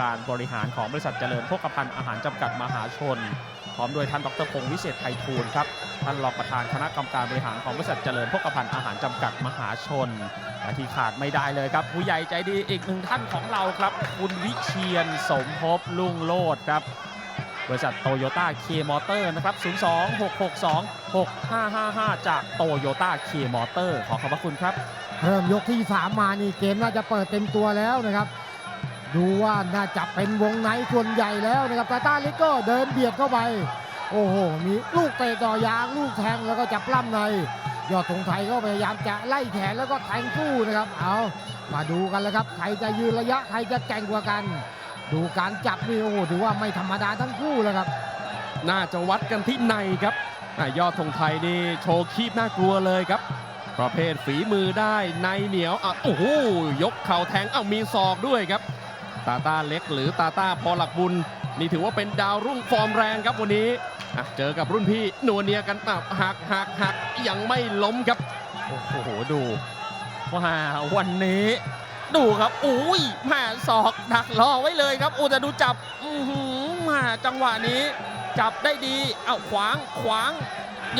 การบริหารของบริษัทเจริญโภคภัณฑ์อาหารจำกัดมหาชน พร้อมโดยท่านดรพงศ์วิเศษไทยทูลครับท่านรองประธานคณะกรรมการบริหารของบริษัทเจริญโภคภัณฑ์อาหารจำกัดมหาชนและที่ขาดไม่ได้เลยครับ ผู้ใหญ่ใจดีอีกหนึ่งท่านของเราครับ คุณวิเชียนสมภพลุงโลดครับบริษัทโตโยต้าเคมอเตอร์นะครับ 02-662-6555 จากโตโยต้าเคมอเตอร์ขอขอบพระคุณครับ เริ่มยกที่ 3 มานี่เกมน่าจะเปิดเต็มตัวแล้วนะครับ ดูว่าน่าจะเป็นวงในส่วนใหญ่แล้วนะครับตาต้าล็กก็เดินเบียดเข้าไป โอ้โห มีลูกเตะต่อยางลูกแทงแล้วก็จับล้ำใน ยอดธงไทยก็พยายามจะไล่แขนแล้วก็แทงสู้นะครับ เอามาดูกันแล้วครับ ใครจะยืนระยะใครจะแก่งกว่ากัน ดูการจับนี่โอ้โหถือว่าไม่ธรรมดาทั้งคู่แล้วครับ น่าจะวัดกันที่ในครับยอดธงไทยนี่โชว์คีบน่ากลัวเลยครับประเภทฝีมือได้ในเหนียวอะโอ้โหยกเข่าแทงเอ้ามีศอกด้วยครับ ตาต้าเล็กหรือตาต้าพอหลักบุญ นี่ถือว่าเป็นดาวรุ่งฟอร์มแรงครับวันนี้เจอกับรุ่นพี่นัวเนียกันอะหักหักหักยังไม่ล้มครับ โอ้โหดูว่าวันนี้ ดูครับอุ้ยแม่ศอกดักรอไว้เลยครับอู้แต่ดูจับอือม่จังหวะนี้ จับได้ดีเอาขวางขวาง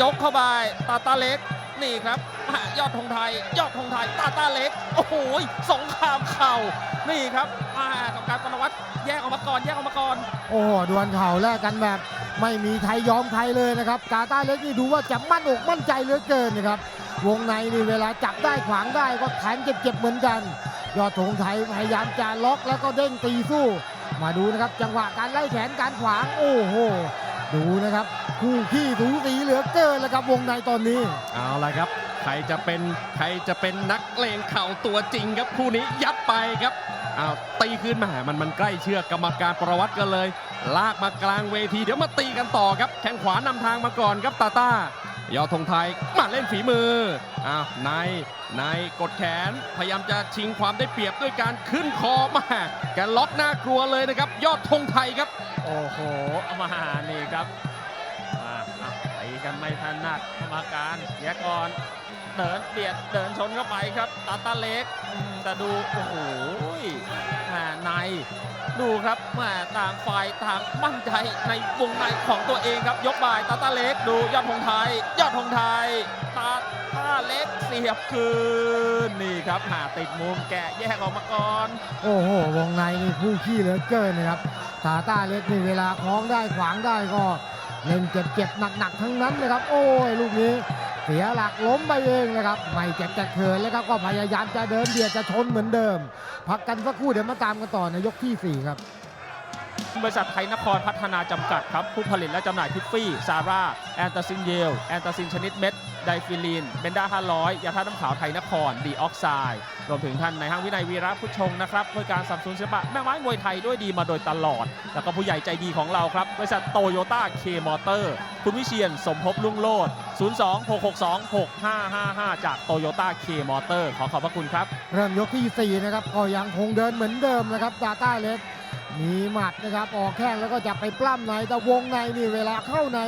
ยกเข้าไปตาตาเล็กนี่ครับยอดธงไทย ยอดธงไทยตาตาเล็ก โอ้โหสงครามเข่า นี่ครับแม่กับการปนวัตแยกออกมาก่อนแยกออกมาก่อนโอ้โหดวลเข่าแลกกันแบบไม่มีใครยอมใครเลยนะครับ กาต้าเล็กนี่ดูว่าจะมั่นอกมั่นใจเหลือเกินนะครับ วงในนี่เวลาจับได้ขวางได้ก็แทงเจ็บๆเหมือนกัน ยอดธงไทยพยายามจะล็อกแล้วก็เด้งตีสู้ มาดูนะครับจังหวะการไล่แขนการขวางโอ้โหดูนะครับคู่ขี้สูสีเหลือเกินแล้วครับวงในตอนนี้เอาละครับ ใครจะเป็นใครจะเป็นนักเลงเข่าตัวจริงครับคู่นี้ยัดไปครับอ้าวตีขึ้นมามันมันใกล้เชือกกรรมการประวัติกันเลย ลากมากลางเวทีเดี๋ยวมาตีกันต่อครับแข้งขวานำทางมาก่อนครับตาต้ายอดธงไทยมาเล่นฝีมืออ้าวนายนายกดแขนพยายามจะชิงความได้เปรียบด้วยการขึ้นคอมาแกล็อกหน้ากลัวเลยนะครับ ยอดธงไทยครับ โอ้โหเอามานี่ครับมาอะไปกันไม่ถนัดกรรมการแยกก่อน เดินเบียดเดินชนเข้าไปครับตาตาเล็กแต่ดูโอ้โหแหมในดูครับแหมต่างฝ่ายต่างมั่นใจในวงในของตัวเองครับยกบ่ายตาตาเล็กดูยอดธงไทย ยอดธงไทยตาตาเล็กเสียบคืนนี่ครับหาติดมุมแกะแยกออกมาก่อน โอ้โหวงในนี่คู่ขี้เหลือเกินนะครับตาตาเล็กนี่เวลาคล้องได้ขวางได้ก็เล่นเจ็บๆหนักๆทั้งนั้นนะครับ โอ้ยลูกนี้ เสียหลักล้มไปเองนะครับไม่เจ็บจะเขินแล้วครับก็พยายามจะเดินเบียดจะชนเหมือนเดิม พักกันสักครู่เดี๋ยวมาตามกันต่อในยกที่ 4 ครับ บริษัทไทยนครพัฒนาจำกัดครับ ผู้ผลิตและจำหน่ายทิฟฟี่ ซาร่า แอนตาซินเยล แอนตาซินชนิดเม็ด ไดฟิลีน เบนด้า500 ยาธาตุน้ำขาวไทยนคร ดีออกไซด์ รวมถึงท่านในายห้างวินัยวีระพุชงนะครับด้วยการสับสนุนศิลปะแม่ไม้มวยไทยด้วยดีมาโดยตลอด แล้วก็ผู้ใหญ่ใจดีของเราครับ บริษัทโตโยต้าเคมอเตอร์คุณวิเชียนสมภพลุ่งโลด 02-662-6555 จากโตโยต้าเคมอเตอร์ขอขอบพระคุณครับ เริ่มยกที่ 4 นะครับ ก็ยังคงเดินเหมือนเดิมนะครับตาต้าเล็ก มีหมัดนะครับ ออกแข้งแล้วก็จะไปปล้ำในแต่วงในนี่เวลาเข้าใน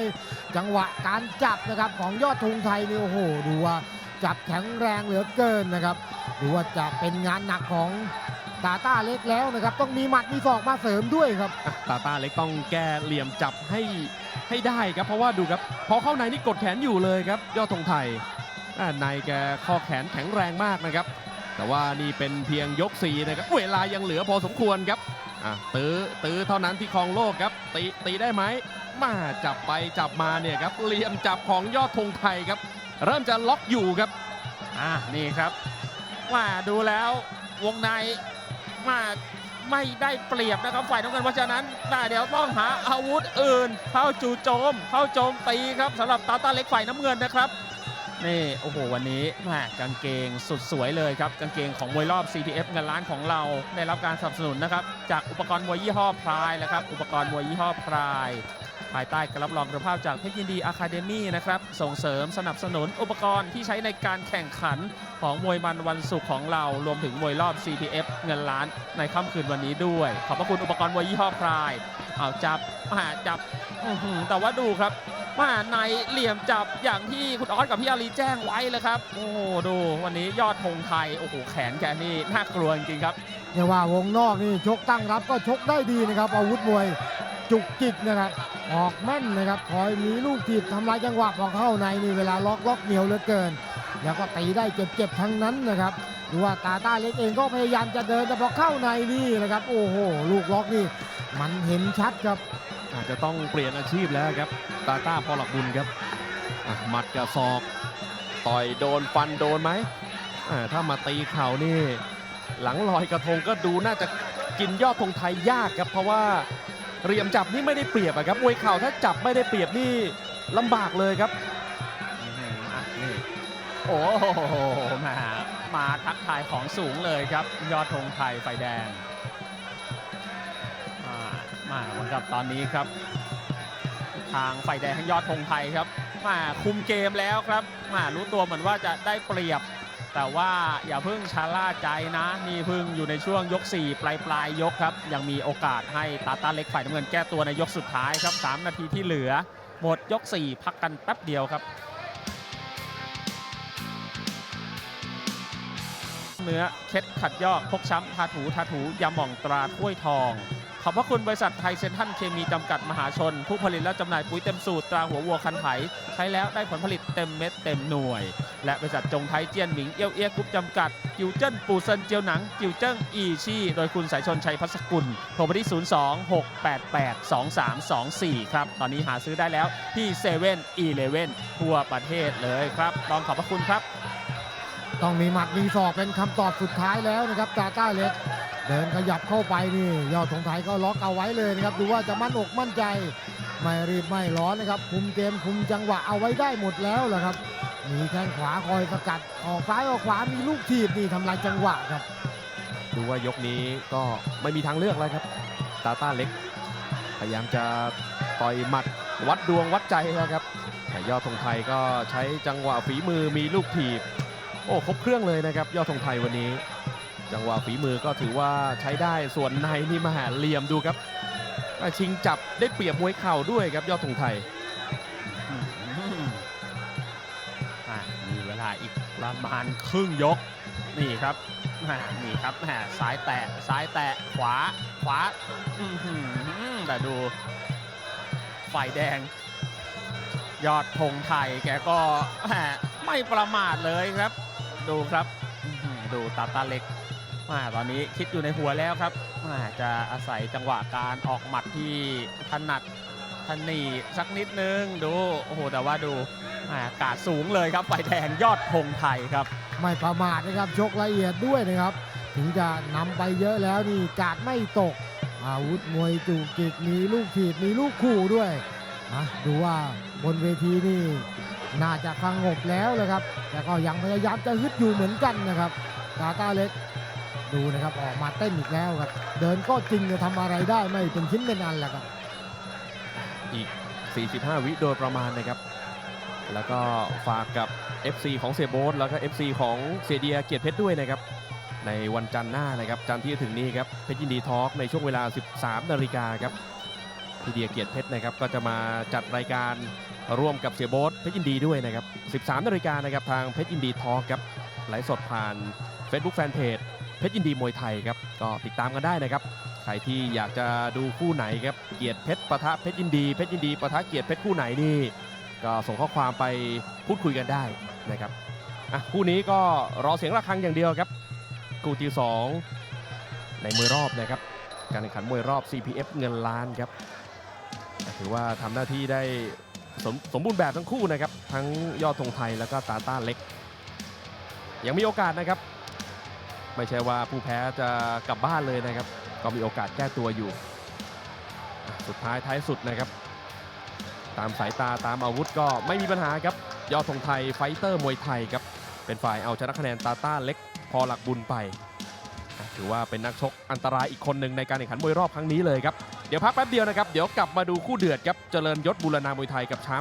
จังหวะการจับนะครับของยอดธงไทยนี่โอ้โหดูว่าจับแข็งแรงเหลือเกินนะครับดูว่าจะเป็นงานหนักของตาต้าเล็กแล้วนะครับต้องมีหมัดมีศอกมาเสริมด้วยครับตาตาเล็กต้องแก้เหลี่ยมจับให้ให้ได้ครับ เพราะว่าดูครับพอเข้าในนี่กดแขนอยู่เลยครับ ยอดธงไทยในแกข้อแขนแข็งแรงมากนะครับ แต่ว่านี่เป็นเพียงยกสีนะครับเวลายังเหลือพอสมควรครับ อะตื้อตื้อเท่านั้นที่ครองโลกครับ ตีตีได้ไหมมาจับไปจับมาเนี่ยครับเหลี่ยมจับของยอดธงไทยครับ เริ่มจะล็อกอยู่ครับอ่านี่ครับว่าดูแล้ววงในมาไม่ได้เปรียบนะครับฝ่ายน้ำเงินเพราะฉะนั้นน่าเดี๋ยวต้องหาอาวุธอื่น เข้าจู่โจม เข้าโจมตีครับสำหรับตาตาเล็กฝ่ายน้ำเงินนะครับ นี่โอ้โหวันนี้แหมกางเกงสุดสวยเลยครับกางเกงของมวยรอบ CPF เงินล้านของเราได้รับการสนับสนุนนะครับจากอุปกรณ์มวยยี่ห้อพรายนะครับอุปกรณ์มวยยี่ห้อพราย ภายใต้การรับรองคุณภาพจากเพชรยินดีอะคาเดมี่นะครับส่งเสริมสนับสนุนอุปกรณ์ที่ใช้ในการแข่งขันของมวยมันวันศุกร์ของเรา รวมถึงมวยรอบ CPF เงินล้านในค่ำคืนวันนี้ด้วย ขอบพระคุณอุปกรณ์มวยยี่ห้อพราย เอาจับมาจับแต่ว่าดูครับมาในเหลี่ยมจับอย่างที่คุณออสกับพี่อารีแจ้งไว้เลยครับ โอ้โหดูวันนี้ยอดธงไทย โอ้โหแขนแกนี่น่ากลัวจริงครับเรียกว่าวงนอกนี่ชกตั้งรับก็ชกได้ดีนะครับ อาวุธมวยจุกจิกนะครับ ออกแม่นนะครับคอยมีลูกถีบทำลายจังหวะพอเข้าในนี่เวลาล็อกล็อกเหนียวเหลือเกิน แล้วก็ตีได้เจ็บๆทั้งนั้นนะครับ ดูว่าตาต้าเล็กเองก็พยายามจะเดินแต่พอเข้าในนี่นะครับ โอ้โห ลูกล็อกนี่มันเห็นชัดครับ อาจจะต้องเปลี่ยนอาชีพแล้วครับ ตาต้าพอหลักบุญครับอะหมัดกับศอก ต่อยโดนฟันโดนไหมอ่าถ้ามาตีเข่านี่ หลังลอยกระทงก็ดูน่าจะกินยอดธงไทยยากครับ เพราะว่าเหลี่ยมจับนี่ไม่ได้เปรียบอะครับมวยเข่าถ้าจับไม่ได้เปรียบนี่ลำบากเลยครับอื้อหืออะนี่โอ้โหมา มาทักทายของสูงเลยครับ ยอดธงไทยไฟแดงอ่ามาเหมือนกับตอนนี้ครับ ทางไฟแดงยอดธงไทยครับ มาคุมเกมแล้วครับมารู้ตัวเหมือนว่าจะได้เปรียบ แต่ว่าอย่าเพิ่งชะล่าใจนะนี่เพิ่งอยู่ในช่วงยก 4 ปลายปลายๆยกครับ ยังมีโอกาสให้ตาตาเล็กฝ่ายน้ำเงินแก้ตัวในยกสุดท้ายครับ 3 นาทีที่เหลือ หมดยก 4 พักกันแป๊บเดียวครับ เนื้อเคล็ดขัดยอกพกช้ำทาถูทาถูยาหม่องตราถ้วยทอง ขอบพระคุณบริษัทไทยเซนทันเคมีจำกัดมหาชน ผู้ผลิตและจำหน่ายปุ๋ยเต็มสูตรตราหัววัวคันไถใช้แล้วได้ผลผลิตเต็มเม็ดเต็มหน่วย และบริษัทจงไทยเจียนหมิงเอี้ยวเอี้ยกรุ๊ปจำกัด จิวเจิ้นปูเซินเจียวหนัง จิวเจิ้งอีชี่โดยคุณสายชนชัยพัสกุลโทรไปที่ 02-688-2324 ครับ ตอนนี้หาซื้อได้แล้วที่7 e เ e ่ e อเลเวนทั่วประเทศเลยครับต้องขอบพระคุณครับ ต้องมีหมัดมีศอกเป็นคำตอบสุดท้ายแล้วนะครับตาต้าเล็ก เดินขยับเข้าไปนี่ยอดธงไทยก็ล็อกเอาไว้เลยนะครับดูว่าจะมั่นอกมั่นใจไม่รีบไม่ร้อนนะครับคุมเกมคุมจังหวะเอาไว้ได้หมดแล้วแหละครับมีแข้งขวาคอยสกัดออกซ้ายออกขวามีลูกถีบนี่ทำลายจังหวะครับ ดูว่ายกนี้ก็ไม่มีทางเลือกแล้วครับ ตาต้าเล็ก พยายามจะต่อยหมัดวัดดวงวัดใจแล้วครับแต่ยอดธงไทยก็ใช้จังหวะฝีมือมีลูกถีบ โอ้ครบเครื่องเลยนะครับยอดธงไทยวันนี้ จังหวะฝีมือก็ถือว่าใช้ได้ส่วนในนี่มาหาเหลี่ยมดูครับชิงจับได้เปรียบมวยเข่าด้วยครับยอดธงไทยมีเวลาอีกประมาณครึ่งยกนี่ครับนี่ครับแหมซ้ายแตะซ้ายแตะขวาขวาแต่ดูฝ่ายแดง ยอดธงไทยแกก็แหมไม่ประมาทเลยครับ ดูครับดูตาตาเล็กแหมตอนนี้คิดอยู่ในหัวแล้วครับแหมจะอาศัยจังหวะการออกหมัดที่ถนัดทันนี่สักนิดนึงดูโอ้โหแต่ว่าดูอากาดสูงเลยครับไฟแดงยอดธงไทยครับ ไม่ประมาทนะครับชกละเอียดด้วยนะครับ ถึงจะนำไปเยอะแล้วนี่กาดไม่ตก อาวุธมวยจุกจิกมีลูกถีบมีลูกขู่ด้วยอะดูว่าบนเวทีนี่ น่าจะสงบแล้วเลยครับ แต่ก็ยังพยายามจะฮึดอยู่เหมือนกันนะครับตาตาเล็ก ดูนะครับออกมาเต้นอีกแล้วครับ เดินก็จริงจะทำอะไรได้ไม่เป็นชิ้นเป็นอันแหละครับ อีก 45 วิโดยประมาณนะครับ แล้วก็ฝากกับ FC ของเสียโบ๊ทแล้วก็ FC ของเสียเดียเกียรติเพชรด้วยนะครับ ในวันจันทร์หน้านะครับ จันทร์ที่ถึงนี้ครับ เพชรยินดีทอล์กในช่วงเวลา 13 นาฬิกาครับพี่เดียเกียรติเพชรนะครับ ก็จะมาจัดรายการ ร่วมกับเสียโบ๊ทเพชรยินดีด้วยนะครับ 13นาฬิกานะครับทางเพชรยินดีทอครับไลฟ์สดผ่าน Facebook Fanpage เพชรยินดีมวยไทยครับก็ติดตามกันได้นะครับใครที่อยากจะดูคู่ไหนครับเกียรติเพชรปะทะเพชรยินดีเพชรยินดีปะทะเกียรติเพชรคู่ไหนนี่ก็ส่งข้อความไปพูดคุยกันได้นะครับอะคู่นี้ก็รอเสียงระฆังอย่างเดียวครับคู่ที่สองในมวยรอบนะครับการแข่งขันมวยรอบ CPF เงินล้านครับถือว่าทำหน้าที่ได้ สมสมบูรณ์แบบทั้งคู่นะครับ ทั้งยอดธงไทยแล้วก็ตาต้าเล็ก ยังมีโอกาสนะครับ ไม่ใช่ว่าผู้แพ้จะกลับบ้านเลยนะครับ ก็มีโอกาสแก้ตัวอยู่ สุดท้ายท้ายสุดนะครับ ตามสายตาตามอาวุธก็ไม่มีปัญหาครับ ยอดธงไทยไฟเตอร์มวยไทยครับ เป็นฝ่ายเอาชนะคะแนนตาต้าเล็ก พอหลักบุญไป ถือว่าเป็นนักชกอันตรายอีกคนหนึ่งในการแข่งขันมวยรอบครั้งนี้เลยครับ ดี๋ยวพักแป๊บเดียวนะครับ เดี๋ยวกลับมาดูคู่เดือดครับ เจริญยศบุรณามวยไทยกับช้าง